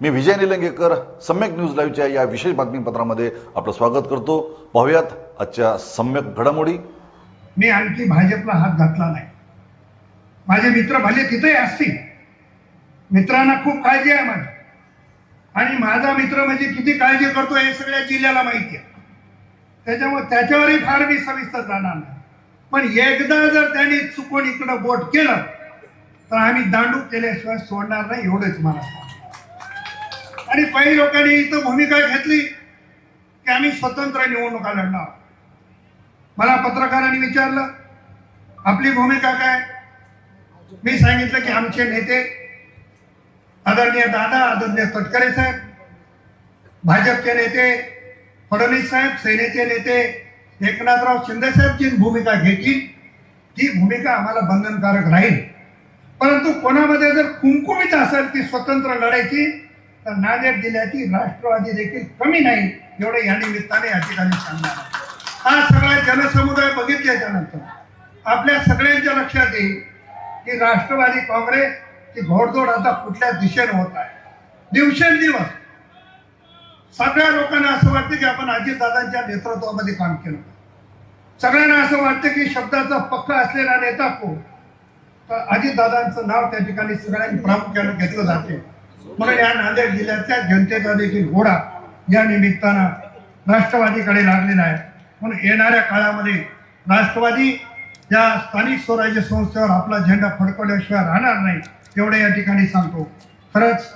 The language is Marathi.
मी विजय निलंगेकर सम्यक न्यूज लाईव्हच्या या विशेष बातमीपत्रामध्ये आपलं स्वागत करतो. पाहूयात आजच्या सम्यक घडामोडी. मी आणखी भाजपला हात घातला नाही. माझे मित्र भले तिथेही असतील. मित्रांना खूप काळजी आहे माझी. आणि माझा मित्र म्हणजे किती काळजी करतो हे सगळ्या जिल्ह्याला माहिती आहे. त्याच्यामुळे त्याच्यावरही फार मी सविस्तर जाणार नाही. पण एकदा जर त्यांनी चुकून इकडं बोट केलं तर आम्ही दांडू केल्याशिवाय सोडणार नाही एवढंच मला सांग आणि काही लोकांनी इथं भूमिका घेतली की आम्ही स्वतंत्र निवडणुका लढणार. मला पत्रकारांनी विचारलं आपली भूमिका काय? मी सांगितलं की आमचे नेते आदरणीय दादा आदरणीय तटकरे साहेब भाजपचे नेते फडणवीस साहेब सेनेचे नेते एकनाथराव शिंदे साहेब जी भूमिका घेतील. ती भूमिका आम्हाला बंधनकारक राहील. परंतु कोणामध्ये जर कुंकुमित असेल ती स्वतंत्र लढायची तर नांदेड जिल्ह्याची राष्ट्रवादी देखील कमी नाही एवढं या निमित्ताने या ठिकाणी सांगणार हा सगळा जनसमुदाय बघितल्याच्या नंतर आपल्या सगळ्यांच्या लक्षात येईल की राष्ट्रवादी काँग्रेस ची घोडदौड आता कुठल्या दिशेने होत आहे. दिवसेंदिवस सगळ्या लोकांना असं वाटतं की आपण अजितदादांच्या नेतृत्वामध्ये काम केलं. सगळ्यांना असं वाटतं की शब्दाचा पक्का असलेला नेता कोण? तर अजितदादांचं नाव त्या ठिकाणी सगळ्यांनी प्रामुख्याने घेतलं जाते. म्हणून या नांदेड जिल्ह्यातल्या जनतेचा देखील घोडा या निमित्तानं राष्ट्रवादीकडे लागलेला आहे. म्हणून येणाऱ्या काळामध्ये राष्ट्रवादी या स्थानिक स्वराज्य संस्थेवर आपला झेंडा फडकवल्याशिवाय राहणार नाही एवढे या ठिकाणी सांगतो. खरंच